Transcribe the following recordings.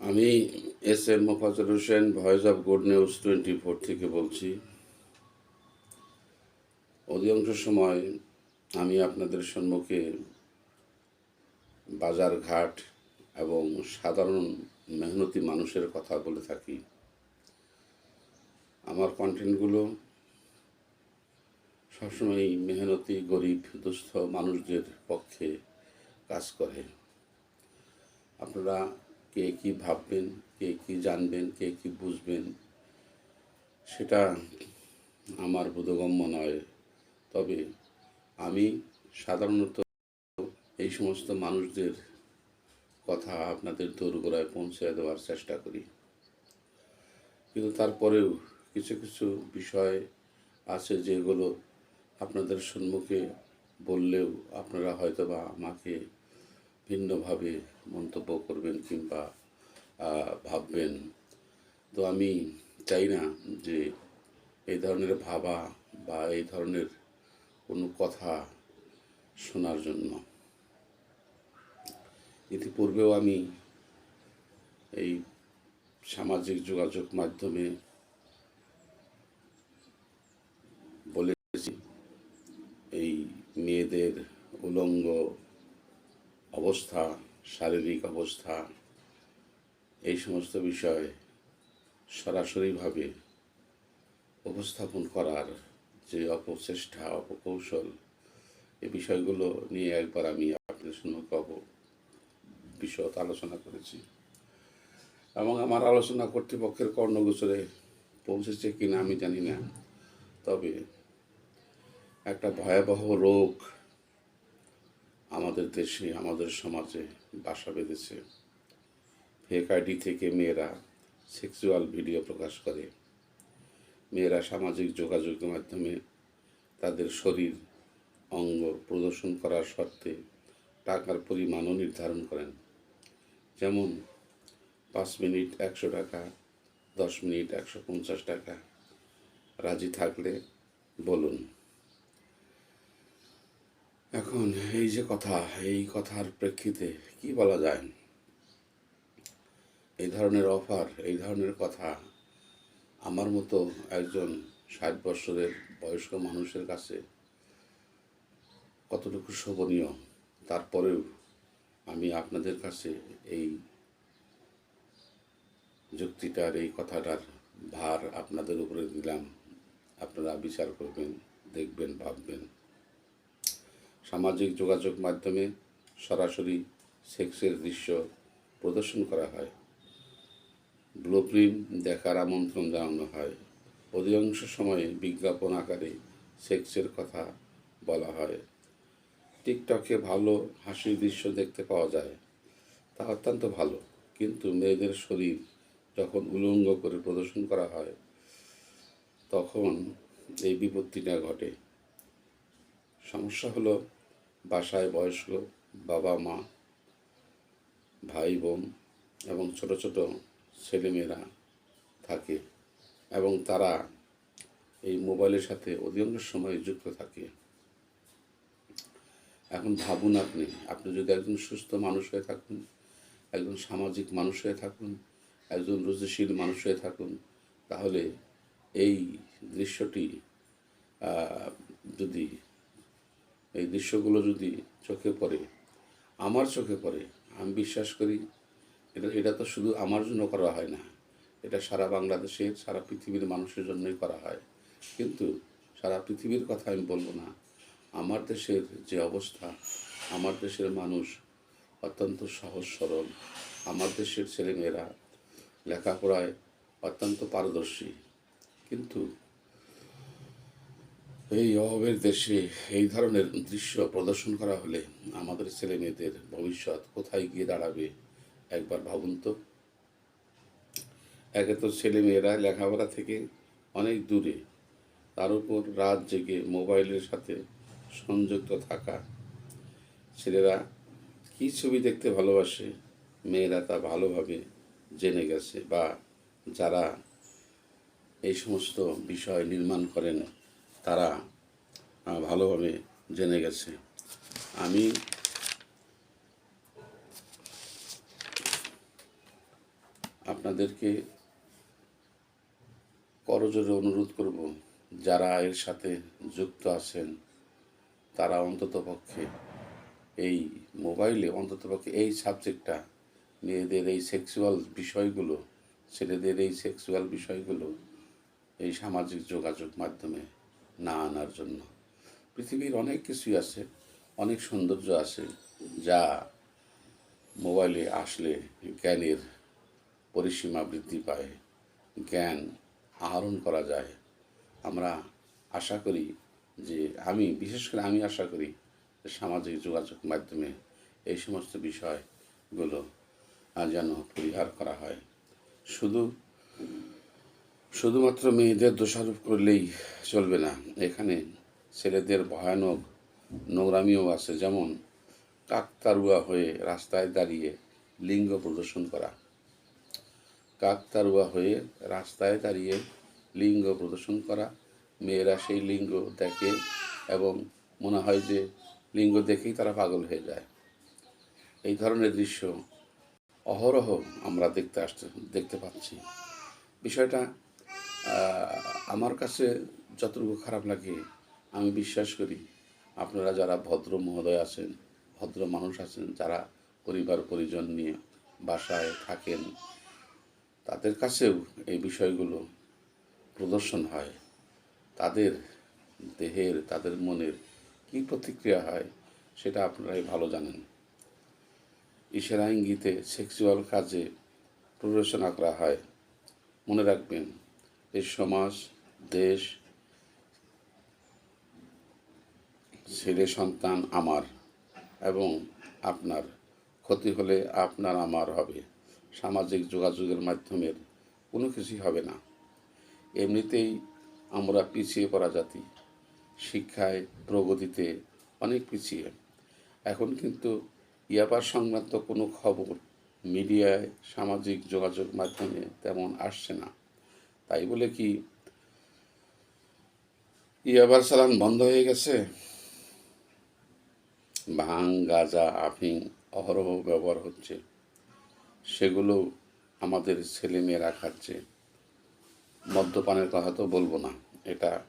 আমি S M Mofazzal Hossain, voice of good news twenty four থেকে বলছি। অধিকাংশ সময় আমি আপনাদের সম্মুখে বাজার ঘাট এবং সাধারণ মেহনতি মানুষের কথা বলে থাকি। আমার কন্টেন্টগুলো সবসময় মেহনতি, গরিব, দুস্থ মানুষদের পক্ষে কাজ করে। আপনারা কে কি ভাববেন, কে কি জানবেন, কে কি বুঝবেন, সেটা আমার বোধগম্য নয়। তবে আমি সাধারণত এই সমস্ত মানুষদের কথা আপনাদের দোরগোড়ায় পৌঁছে দেওয়ার চেষ্টা করি। কিন্তু তারপরেও কিছু কিছু বিষয় আছে যেগুলো আপনাদের সম্মুখে বললেও আপনারা হয়তোবা আমাকে ভিন্নভাবে মন্তব্য করবেন কিংবা ভাববেন। তো আমি চাই না যে এই ধরনের ভাবা বা এই ধরনের কোনো কথা শোনার জন্য। ইতিপূর্বেও আমি এই সামাজিক যোগাযোগ মাধ্যমে বলেছি, এই মেয়েদের উলঙ্গ অবস্থা, শারীরিক অবস্থা, এই সমস্ত বিষয় সরাসরিভাবে উপস্থাপন করার যে অপচেষ্টা, অপকৌশল এই বিষয়গুলো নিয়ে একবার আমি আপনাদের সম্মুখে অব বিশদ আলোচনা করেছি। এবং আমার আলোচনা কর্তৃপক্ষের কর্ণগোচরে পৌঁছেছে কিনা আমি জানি না। তবে একটা ভয়াবহ রোগ আমাদের দেশে, আমাদের সমাজে বাসা বেঁধেছে। ফেক আইডি থেকে মেয়েরা সেক্সুয়াল ভিডিও প্রকাশ করে। মেয়েরা সামাজিক যোগাযোগের মাধ্যমে তাদের শরীর, অঙ্গ প্রদর্শন করার শর্তে টাকার পরিমাণও নির্ধারণ করেন। যেমন, পাঁচ মিনিট একশো টাকা, দশ মিনিট একশো পঞ্চাশ টাকা। রাজি থাকলে বলুন। এখন এই যে কথা, এই কথার প্রেক্ষিতে কি বলা যায়? এই ধরনের অফার, এই ধরনের কথা আমার মতো একজন ষাট বছরের বয়স্ক মানুষের কাছে কতটুকু শোভনীয় তারপরেও আমি আপনাদের কাছে এই যুক্তিটার, এই কথাটার ভার আপনাদের উপরে দিলাম। আপনারা বিচার করবেন, দেখবেন, ভাববেন। সামাজিক যোগাযোগ মাধ্যমে সরাসরি সেক্সের দৃশ্য প্রদর্শন করা হয়। ব্লুপ্রিন্ট দেখার আমন্ত্রণ জানানো হয়। অধিকাংশ সময়ে বিজ্ঞাপন আকারে সেক্সের কথা বলা হয়। টিকটকে ভালো হাসির দৃশ্য দেখতে পাওয়া যায়। তা অত্যন্ত ভালো। কিন্তু মেয়েদের শরীর যখন উলঙ্গ করে প্রদর্শন করা হয়, তখন এই বিপত্তিটা ঘটে। সমস্যা হলো বাসায় বয়স্ক বাবা মা, ভাই বোন এবং ছোট ছোট ছেলেমেয়েরা থাকে এবং তারা এই মোবাইলের সাথে অধিকাংশ সময় যুক্ত থাকে। এখন ভাবুন আপনি আপনি যদি একজন সুস্থ মানুষ হয়ে থাকুন, একজন সামাজিক মানুষ হয়ে থাকুন, একজন রুচিশীল মানুষ হয়ে থাকুন, তাহলে এই দৃশ্যটি যদি এই দৃশ্যগুলো যদি চোখে পড়ে, আমার চোখে পড়ে, আমি বিশ্বাস করি এটা এটা তো শুধু আমার জন্য করা হয় না। এটা সারা বাংলাদেশের, সারা পৃথিবীর মানুষের জন্যই করা হয়। কিন্তু সারা পৃথিবীর কথা আমি বলব না। আমার দেশের যে অবস্থা, আমার দেশের মানুষ অত্যন্ত সহজ সরল। আমার দেশের ছেলেমেয়েরা লেখাপড়ায় অত্যন্ত পারদর্শী। কিন্তু এই অভাবের দেশে এই ধরনের দৃশ্য প্রদর্শন করা হলে আমাদের ছেলে মেয়েদের ভবিষ্যৎ কোথায় গিয়ে দাঁড়াবে একবার ভাবুন তো। একে তো ছেলে মেয়েরা লেখাপড়া থেকে অনেক দূরে। তার উপর রাত জেগে মোবাইলের সাথে সংযুক্ত থাকা। ছেলেরা কী ছবি দেখতে ভালোবাসে, মেয়েরা তা ভালোভাবে জেনে গেছে বা যারা এই সমস্ত বিষয় নির্মাণ করেন তারা ভালোভাবে জেনে গেছে। আমি আপনাদেরকে করজোরে অনুরোধ করব, যারা এর সাথে যুক্ত আছেন, তারা অন্ততপক্ষে এই মোবাইলে অন্ততপক্ষে এই সাবজেক্টটা, মেয়েদের এই সেক্সুয়াল বিষয়গুলো, ছেলেদের এই সেক্সুয়াল বিষয়গুলো, এই সামাজিক যোগাযোগ মাধ্যমে না আনার জন্য। পৃথিবীর অনেক কিছুই আছে, অনেক সৌন্দর্য আছে, যা মোবাইলে আসলে জ্ঞানের পরিসীমা বৃদ্ধি পায়, জ্ঞান আহরণ করা যায়। আমরা আশা করি যে, আমি, বিশেষ করে আমি আশা করি যে সামাজিক যোগাযোগ মাধ্যমে এই সমস্ত বিষয়গুলো যেন পরিহার করা হয়। শুধু শুধুমাত্র মেয়েদের দোষারোপ করলেই চলবে না। এখানে ছেলেদের ভয়ানক নোংরামিও আছে, যেমন কাকতারুয়া হয়ে রাস্তায় দাঁড়িয়ে লিঙ্গ প্রদর্শন করা। কাকতারুয়া হয়ে রাস্তায় দাঁড়িয়ে লিঙ্গ প্রদর্শন করা। মেয়েরা সেই লিঙ্গ দেখে এবং মনে হয় যে লিঙ্গ দেখেই তারা পাগল হয়ে যায়। এই ধরনের দৃশ্য অহরহ আমরা দেখতে আসতে, দেখতে পাচ্ছি। বিষয়টা আমার কাছে যতটুকু খারাপ লাগে, আমি বিশ্বাস করি আপনারা যারা ভদ্র মহোদয় আছেন, ভদ্র মানুষ আছেন, যারা পরিবার, পরিজন নিয়ে বাসায় থাকেন, তাদের কাছেও এই বিষয়গুলো প্রদর্শন হয়। তাদের দেহের, তাদের মনের কী প্রতিক্রিয়া হয়, সেটা আপনারাই ভালো জানেন। ইশারা ইঙ্গিতে সেক্সুয়াল কাজে প্ররোচনা করা হয়। মনে রাখবেন এই সমাজ, দেশ, ছেলে সন্তান আমার এবং আপনার। ক্ষতি হলে আপনার আমার হবে। সামাজিক যোগাযোগের মাধ্যমের কোনো কিছুই হবে না। এমনিতেই আমরা পিছিয়ে পড়া জাতি। শিক্ষায়, প্রগতিতে অনেক পিছিয়ে। এখন কিন্তু ইয়াবার সংক্রান্ত কোনো খবর মিডিয়ায় সামাজিক যোগাযোগ মাধ্যমে তেমন আসছে না। তাই বলে কি ইয়াবার চালান বন্ধ হয়ে গেছে? ভাং গাঁজা আফিং অহরহ ব্যবহার হচ্ছে। সেগুলো আমাদের ছেলেমেয়েরা খাচ্ছে। মদ্যপানের কথা তো বলব না। এটা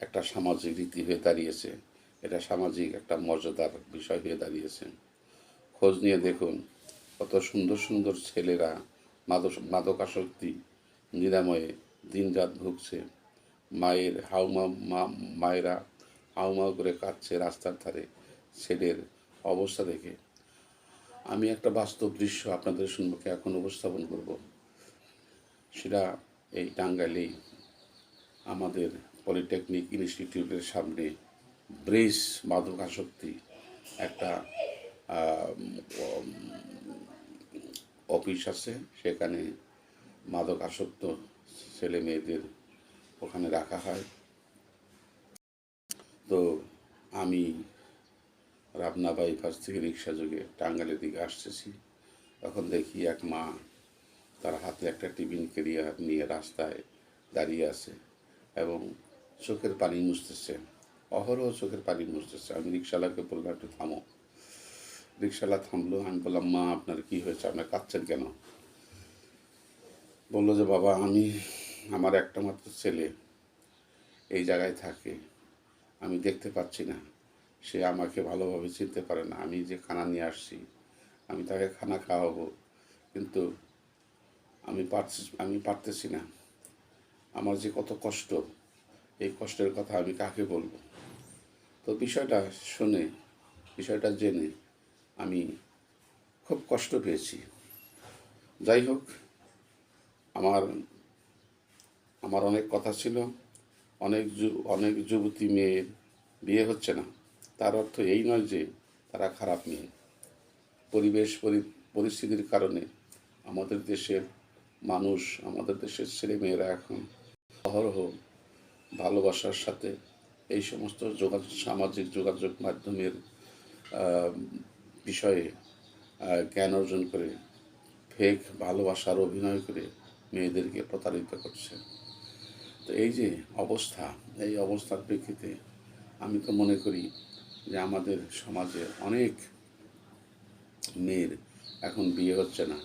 একটা সামাজিক রীতি হয়ে দাঁড়িয়েছে। এটা সামাজিক একটা মর্যাদার বিষয় হয়ে দাঁড়িয়েছে। খোঁজ নিয়ে দেখুন কত সুন্দর সুন্দর ছেলেরা মাদক, মাদকাসক্তি নিরাময়ে দিনরাত ভুগছে। মায়ের হাউমা, মা, মায়েরা হাউমাউ করে কাঁদছে রাস্তার ধারে ছেলের অবস্থা দেখে। আমি একটা বাস্তব দৃশ্য আপনাদের সম্মুখে এখন উপস্থাপন করব। সেটা এই টাঙ্গাইলেই আমাদের পলিটেকনিক ইনস্টিটিউটের সামনে ব্রেস মাদক আসক্তি একটা অফিস আছে। সেখানে মাদক আসক্ত ছেলে মেয়েদের ওখানে রাখা হয়। তো আমি রাবনা বাইপাস থেকে রিক্সা যোগে টাঙ্গালের দিকে আসতেছি। তখন দেখি এক মা তার হাতে একটা টিফিন কেরিয়ার নিয়ে রাস্তায় দাঁড়িয়ে আছে এবং চোখের পানি মুছতেছে। অহরহ চোখের পানি মুছতেছে। আমি রিক্সাওয়ালাকে বললাম, একটু থামো। রিক্সাওয়ালা থামলো। আমি বললাম, মা, আপনার কি হয়েছে? আপনার কাঁদছেন কেন? বলল যে, বাবা, আমি আমার একটা মাত্র ছেলে এই জায়গায় থাকে। আমি দেখতে পাচ্ছি না। সে আমাকে ভালোভাবে চিনতে পারে না। আমি যে খানা নিয়ে আসছি, আমি তাকে খানা খাওয়াবো। কিন্তু আমি পারছি, আমি পারতেছি না। আমার যে কত কষ্ট, এই কষ্টের কথা আমি কাকে বলব? তো বিষয়টা শুনে, বিষয়টা জেনে আমি খুব কষ্ট পেয়েছি। যাই হোক, আমার আমার অনেক কথা ছিল। অনেক অনেক যুবতী মেয়ের বিয়ে হচ্ছে না। তার অর্থ এই নয় যে তারা খারাপ মেয়ে। পরিবেশ পরিস্থিতির কারণে আমাদের দেশের মানুষ, আমাদের দেশের ছেলে মেয়েরা এখন অহরহ ভালোবাসার সাথে এই সমস্ত যোগাযোগ, সামাজিক যোগাযোগ মাধ্যমের বিষয়ে জ্ঞান অর্জন করে, ফেক ভালোবাসার অভিনয় করে মেয়েদেরকে প্রতারিত করছে। তো এই যে অবস্থা, এই অবস্থার প্রেক্ষিতে আমি তো মনে করি যে আমাদের সমাজে অনেক মেয়ের এখন বিয়ে হচ্ছে না।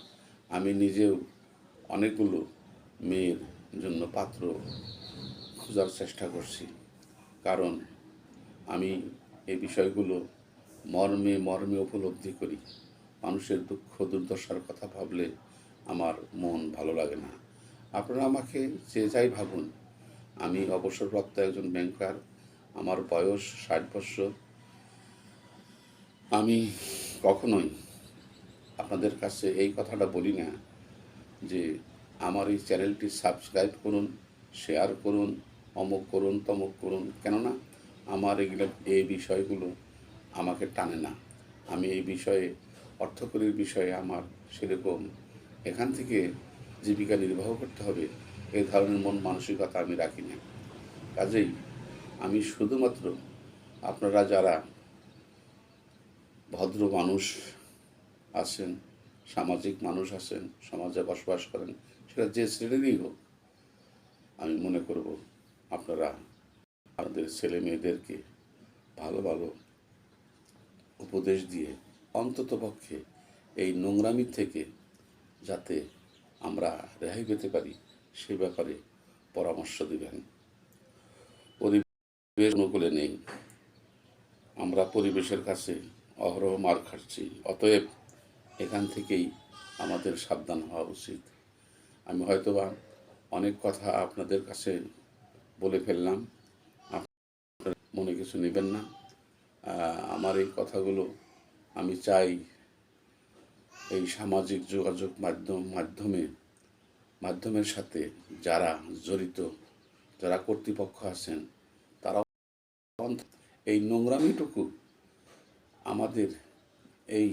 আমি নিজেও অনেকগুলো মেয়ের জন্য পাত্র খোঁজার চেষ্টা করছি। কারণ আমি এই বিষয়গুলো মর্মে মর্মে উপলব্ধি করি। মানুষের দুঃখ দুর্দশার কথা ভাবলে আমার মন ভালো লাগে না। আপনারা আমাকে যে যাই ভাবুন আমি অবসরপ্রাপ্ত একজন ব্যাংকার, আমার বয়স ষাট বছর। আমি কখনোই আপনাদের কাছে এই কথাটা বলি না যে আমার এই চ্যানেলটি সাবস্ক্রাইব করুন, শেয়ার করুন, অমুক করুন, তমুক করুন, কেননা আমার এগুলো, এই বিষয়গুলো আমাকে টানে না। আমি এই বিষয়ে, অর্থকরীর বিষয়ে আমার সেরকম এখান থেকে জীবিকা নির্বাহ করতে হবে। এই ধরনের মন মানসিকতা আমি রাখি না কাজেই আমি শুধুমাত্র আপনারা যারা ভদ্র মানুষ আছেন, সামাজিক মানুষ আছেন, সমাজে বসবাস করেন, সেটা যে শ্রেণীরই হোক, আমি মনে করব আপনারা আপনাদের ছেলে মেয়েদেরকে ভালো ভালো উপদেশ দিয়ে অন্ততপক্ষে এই নোংরামি থেকে যাতে আমরা রেহাই পেতে পারি। সে ব্যাপারে পরামর্শ দেবেন। পরিবেশ অনুকূলে নেই। আমরা পরিবেশের কাছে অহরহ মার খাচ্ছি অতএব এখান থেকেই আমাদের সাবধান হওয়া উচিত। আমি হয়তোবা অনেক কথা আপনাদের কাছে বলে ফেললাম। আপনারা মনে কিছু নেবেন না। আমার এই কথাগুলো আমি চাই এই সামাজিক যোগাযোগ মাধ্যম, মাধ্যমে মাধ্যমের সাথে যারা জড়িত, যারা কর্তৃপক্ষ আছেন, তারা এই নোংরামিটুকু আমাদের এই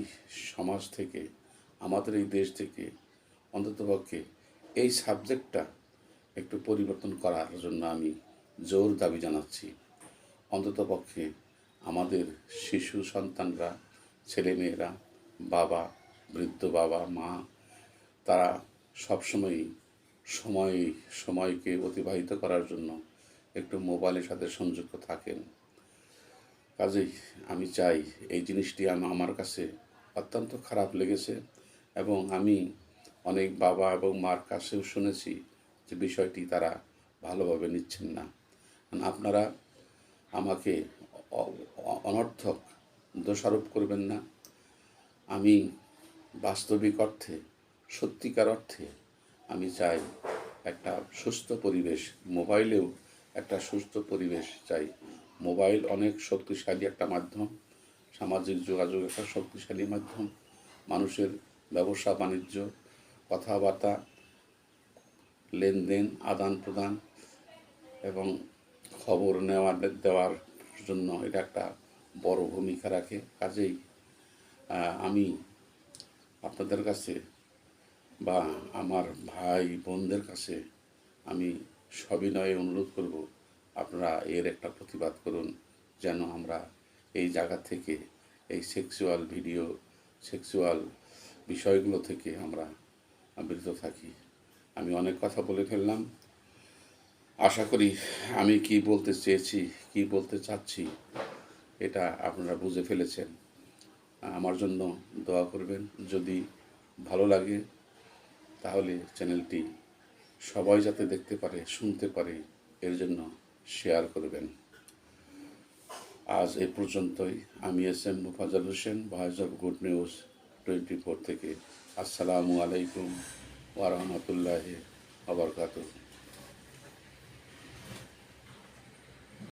সমাজ থেকে, আমাদের এই দেশ থেকে অন্ততপক্ষে এই সাবজেক্টটা একটু পরিবর্তন করার জন্য আমি জোর দাবি জানাচ্ছি। অন্ততপক্ষে আমাদের শিশু সন্তানরা, ছেলেমেয়েরা, বাবা, বৃদ্ধ বাবা, মা, তারা সবসময়ই সময়, সময়কে অতিবাহিত করার জন্য একটু মোবাইলের সাথে সংযুক্ত থাকেন। কাজেই আমি চাই এই জিনিসটি আম- আমার কাছে অত্যন্ত খারাপ লেগেছে এবং আমি অনেক বাবা এবং মার কাছেও শুনেছি যে বিষয়টি তারা ভালোভাবে নিচ্ছেন না। আপনারা আমাকে অনর্থক দোষারোপ করবেন না। আমি বাস্তবিক অর্থে, সত্যিকার অর্থে আমি চাই একটা সুস্থ পরিবেশ, মোবাইলেও একটা সুস্থ পরিবেশ চাই। মোবাইল অনেক শক্তিশালী একটা মাধ্যম, সামাজিক যোগাযোগ একটা শক্তিশালী মাধ্যম, মানুষের ব্যবসা, বাণিজ্য, কথাবার্তা, লেনদেন, আদান প্রদান এবং খবর নেওয়া দেওয়ার জন্য এটা একটা বড় ভূমিকা রাখে। কাজেই আমি আপনাদের কাছে বা আমার ভাই বোনদের কাছে আমি সবিনয়ে অনুরোধ করব, আপনারা এর একটা প্রতিবাদ করুন যেন আমরা এই জায়গা থেকে এই সেক্সুয়াল ভিডিও সেক্সুয়াল বিষয়গুলো থেকে আমরা বিরত থাকি। আমি অনেক কথা বলে ফেললাম। আশা করি আমি কি বলতে চেয়েছি, কি বলতে চাচ্ছি, এটা আপনারা বুঝে ফেলেছেন। আমার জন্য দোয়া করবেন। যদি ভালো লাগে তাহলে চ্যানেলটি সবাই যাতে দেখতে পারে, শুনতে পারে, এর জন্য শেয়ার করবেন। আজ এ পর্যন্তই। আমি S M Mufazzal Hossain voice of good news twenty four থেকে। আসসালামু আলাইকুম ওয়া রাহমাতুল্লাহি ওয়া বারাকাতুহু।